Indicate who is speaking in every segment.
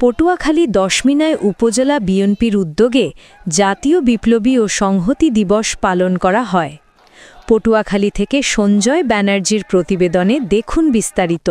Speaker 1: পটুয়াখালী দশমিনায় উপজেলা বিএনপির উদ্যোগে জাতীয় বিপ্লবী ও সংহতি দিবস পালন করা হয়। পটুয়াখালী থেকে সঞ্জয় ব্যানার্জির প্রতিবেদনে দেখুন বিস্তারিত।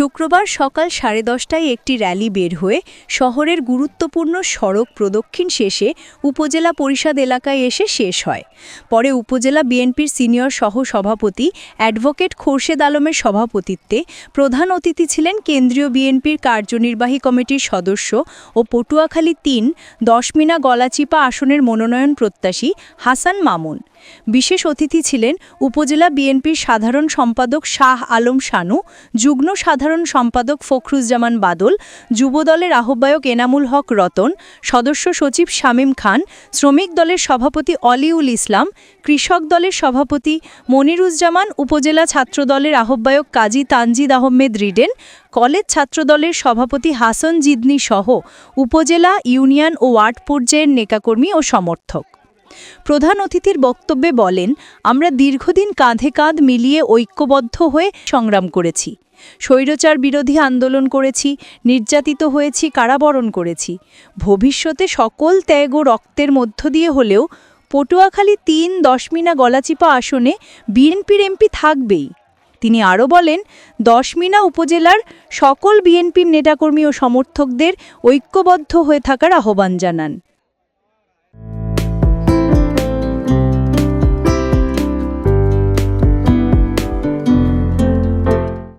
Speaker 1: শুক্রবার সকাল সাড়ে দশটায় একটি র্যালি বের হয়ে শহরের গুরুত্বপূর্ণ সড়ক প্রদক্ষিণ শেষে উপজেলা পরিষদ এলাকায় এসে শেষ হয়। পরে উপজেলা বিএনপির সিনিয়র সহ সভাপতি অ্যাডভোকেট খোরশেদ আলমের সভাপতিত্বে প্রধান অতিথি ছিলেন কেন্দ্রীয় বিএনপির কার্যনির্বাহী কমিটির সদস্য ও পটুয়াখালী তিন দশমিনা গলাচিপা আসনের মনোনয়ন প্রত্যাশী হাসান মামুন। বিশেষ অতিথি ছিলেন উপজেলা বিএনপির সাধারণ সম্পাদক শাহ আলম শানু, যুগ্ম সাধারণ সম্পাদক ফখরুজ্জামান বাদল, যুবদলের আহ্বায়ক এনামুল হক রতন, সদস্য সচিব শামীম খান, শ্রমিক দলের সভাপতি অলিউল ইসলাম, কৃষক দলের সভাপতি মনিরুজ্জামান, উপজেলা ছাত্রদলের আহ্বায়ক কাজী তানজিদ আহমেদ রিডেন, কলেজ ছাত্রদলের সভাপতি হাসান জিদনি সহ উপজেলা ইউনিয়ন ও ওয়ার্ড পর্যায়ের নেকাকর্মী ও সমর্থক। প্রধান অতিথির বক্তব্যে বলেন, আমরা দীর্ঘদিন কাঁধে কাঁধ মিলিয়ে ঐক্যবদ্ধ হয়ে সংগ্রাম করেছি। স্বৈরচার বিরোধী আন্দোলন করেছি, নির্যাতিত হয়েছি, কারাবরণ করেছি। ভবিষ্যতে সকল ত্যাগ ও রক্তের মধ্য দিয়ে হলেও পটুয়াখালী তিন দশমিনা গলাচিপা আসনে বিএনপির এমপি থাকবেই। তিনি আরও বলেন, দশমিনা উপজেলার সকল বিএনপির নেতাকর্মী ও সমর্থকদের ঐক্যবদ্ধ হয়ে থাকার আহ্বান জানান।